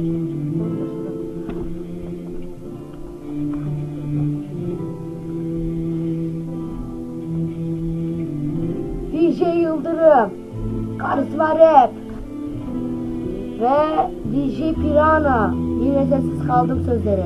DJ Yıldırım, Karizma Rap ve DJ Pirana. Yine sessiz kaldım sözleri.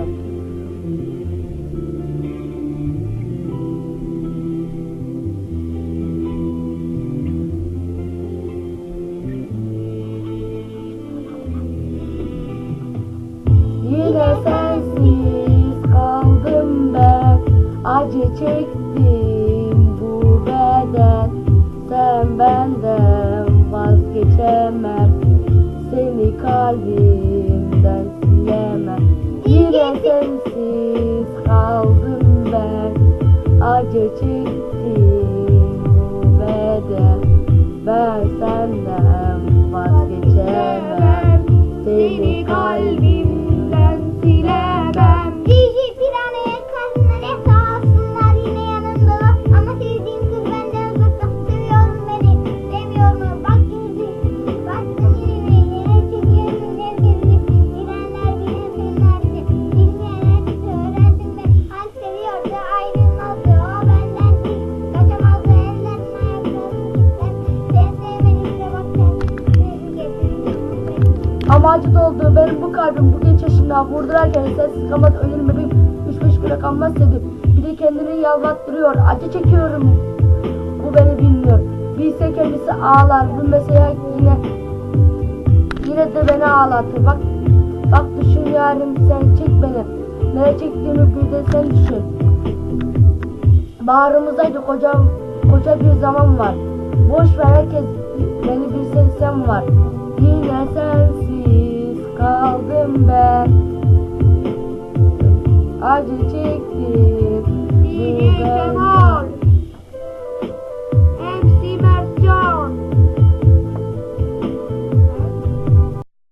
Yine sensiz kaldım ben. Acı çektim Amacı doldu benim bu kalbim bu genç yaşında vurdurarken sessiz kalmaz ölürüm bebeğim Üç beş güne kalmaz dedim Bir de kendini yalvattırıyor acı çekiyorum. Bu beni bilmiyor. Bilse kendisi ağlar. Bu mesela yine Yine de beni ağlatır bak Bak düşün yarim sen çek beni. Nereye çektiğimi bir de sen düşün. Bağrımızdaydı koca, koca bir zaman var. Boş ver herkes beni bilsen sen var ben Acı çektim